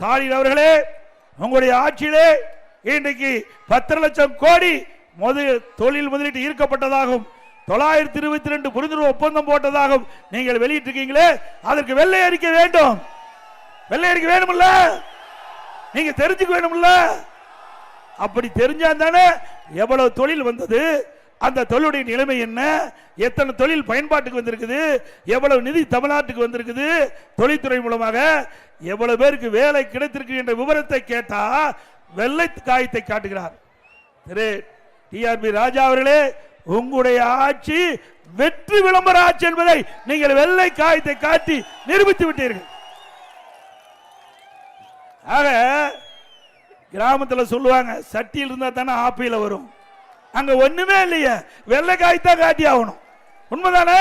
ஸ்டாலின் அவர்களே உங்களுடைய ஆட்சியிலே இன்றைக்கு பத்து லட்சம் கோடி முதல் தொழில் முதலீட்டு ஈர்க்கப்பட்டதாகும் தொள்ளாயிரத்தி இருபத்தி ரெண்டு புரிந்துணர்வு ஒப்பந்தம் போட்டதாகவும் நீங்கள் வெளியிட்டிருக்கீங்களே அதற்கு வெள்ளை அறிக்கை வேண்டும். வெள்ளை அறிக்கை வேணும்ல நீங்க தெரிஞ்சுக்க வேணும்ல அப்படி தெரிஞ்சா தானே எவ்வளவு தொழில் வந்தது? அந்த தொழிலுடைய நிலைமை என்ன? எத்தனை தொழில் பயன்பாட்டுக்கு வந்திருக்குது? எவ்வளவு நிதி தமிழ்நாட்டுக்கு வந்திருக்குது? தொழில்துறை மூலமாக எவ்வளவு பேருக்கு வேலை கிடைத்திருக்கு என்ற விவரத்தை கேட்டா வெள்ளை காயத்தை காட்டுகிறார். திரு டிஆர்பி ராஜா அவர்களே உங்களுடைய ஆட்சி வெற்றி விளம்பர ஆட்சி என்பதை நீங்கள் வெள்ளை காயத்தை காட்டி நிரூபித்து விட்டீர்கள். ஆக கிராமத்தில் சொல்லுவாங்க சட்டியில் இருந்தா தானே ஆப்பியில் வரும். அங்க ஒண்ணுமே இல்லையே. வெள்ளை காய்த்தான் காட்டி ஆகணும் உண்மைதானே?